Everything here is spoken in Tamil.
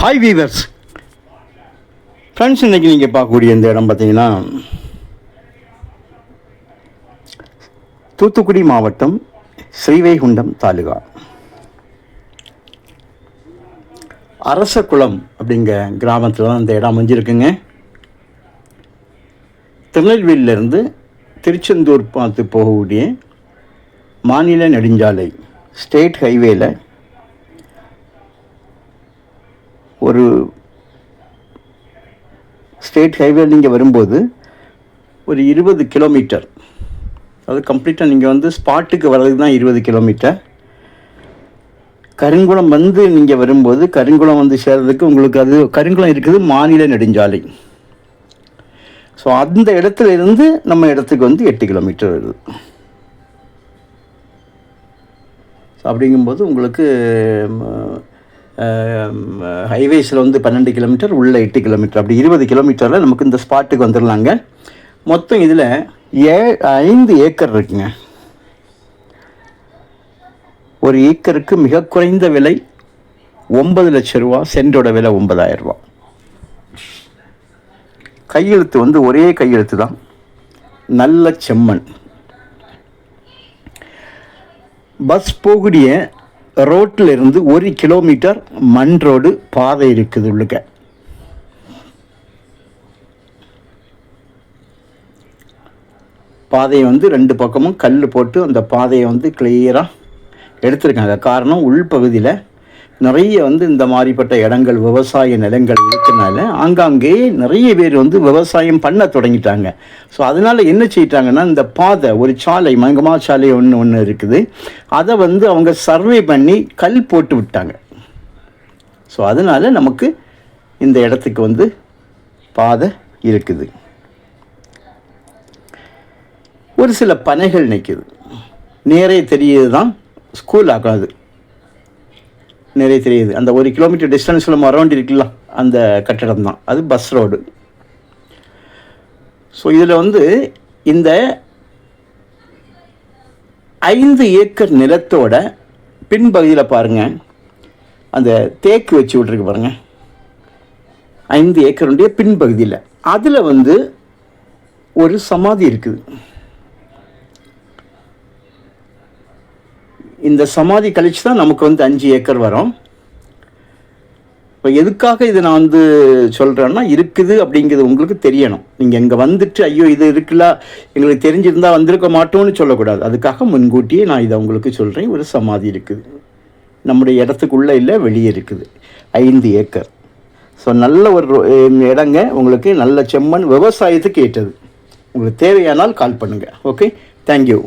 ஹாய் வீவர்ஸ் ஃப்ரெண்ட்ஸ் இன்றைக்கி நீங்கள் பார்க்கக்கூடிய இந்த இடம் பார்த்தீங்கன்னா தூத்துக்குடி மாவட்டம் ஸ்ரீவைகுண்டம் தாலுகா. அரசகுளம் அப்படிங்கிற கிராமத்தில் தான் இந்த இடம் அமைஞ்சிருக்குங்க. திருநெல்வேலியிலேருந்து திருச்செந்தூர் பார்த்து போகக்கூடிய மாநில நெடுஞ்சாலை ஸ்டேட் ஹைவேல ஒரு ஸ்டேட் ஹைவே நீங்கள் வரும்போது ஒரு இருபது கிலோமீட்டர் அது கம்ப்ளீட்டாக நீங்கள் வந்து ஸ்பாட்டுக்கு வர்றது தான் இருபது கிலோமீட்டர் கருங்குளம் வந்து நீங்கள் வரும்போது கருங்குளம் வந்து சேர்றதுக்கு உங்களுக்கு அது கருங்குளம் இருக்குது மாநில நெடுஞ்சாலை. ஸோ அந்த இடத்துல இருந்து நம்ம இடத்துக்கு வந்து எட்டு கிலோமீட்டர் வருது. ஸோ அப்படிங்கும்போது உங்களுக்கு ஹைவேஸில் வந்து பன்னெண்டு கிலோமீட்டர் உள்ளே எட்டு கிலோமீட்டர் அப்படி இருபது கிலோமீட்டரில் நமக்கு இந்த ஸ்பாட்டுக்கு வந்துடலாங்க மொத்தம் இதில் ஏ ஐந்து ஏக்கர் இருக்குங்க. ஒரு ஏக்கருக்கு மிக குறைந்த விலை ஒன்பது லட்ச ரூபா சென்டோட விலை ஒன்பதாயிரம் ரூபா. கையெழுத்து வந்து ஒரே கையெழுத்து தான். நல்ல செம்மண். பஸ் போகக்கூடிய ரோட்டில் இருந்து ஒரு கிலோமீட்டர் மண் ரோடு பாதை இருக்குது உள்ளுக்க. பாதையை வந்து ரெண்டு பக்கமும் கல் போட்டு அந்த பாதையை வந்து கிளியராக எடுத்திருக்காங்க. காரணம் உள்பகுதியில் நிறைய வந்து இந்த மாதிரிப்பட்ட இடங்கள் விவசாய நிலங்கள் இருக்கனால ஆங்காங்கே நிறைய பேர் வந்து விவசாயம் பண்ண தொடங்கிட்டாங்க. ஸோ அதனால் என்ன செய்யிட்டாங்கன்னா இந்த பாதை ஒரு சாலை மங்கமா சாலை ஒன்று ஒன்று இருக்குது. அதை வந்து அவங்க சர்வே பண்ணி கல் போட்டு விட்டாங்க. ஸோ அதனால் நமக்கு இந்த இடத்துக்கு வந்து பாதை இருக்குது. ஒரு சில பனைகள் நிற்கிது நேரே தெரியுது தான் ஸ்கூல் ஆகாது. நிறைய தெரியுது. அந்த ஒரு கிலோமீட்டர் டிஸ்டன்ஸில் அரௌண்ட் இருக்குல்ல அந்த கட்டடம் தான். அது பஸ் ரோடு ஸோ இதில் வந்து இந்த ஐந்து ஏக்கர் நிலத்தோட பின்பகுதியில் பாருங்கள் அந்த தேக்கு வச்சு விட்ருக்கு பாருங்கள் ஐந்து ஏக்கருடைய பின்பகுதியில். அதில் வந்து ஒரு சமாதி இருக்குது. இந்த சமாதி கழிச்சு தான் நமக்கு வந்து அஞ்சு ஏக்கர் வரும். இப்போ எதுக்காக இதை நான் வந்து சொல்கிறேன்னா இருக்குது அப்படிங்கிறது உங்களுக்கு தெரியணும். நீங்கள் இங்கே வந்துட்டு ஐயோ இது இருக்குல்ல எங்களுக்கு தெரிஞ்சிருந்தால் வந்திருக்க மாட்டோம்னு சொல்லக்கூடாது. அதுக்காக முன்கூட்டியே நான் இதை உங்களுக்கு சொல்கிறேன் ஒரு சமாதி இருக்குது. நம்முடைய இடத்துக்குள்ளே இல்லை வெளியே இருக்குது. ஐந்து ஏக்கர். ஸோ நல்ல ஒரு இடங்க. உங்களுக்கு நல்ல செம்மண் விவசாயத்துக்கு ஏற்றது. உங்களுக்கு தேவையானால் கால் பண்ணுங்கள் ஓகே தேங்க்யூ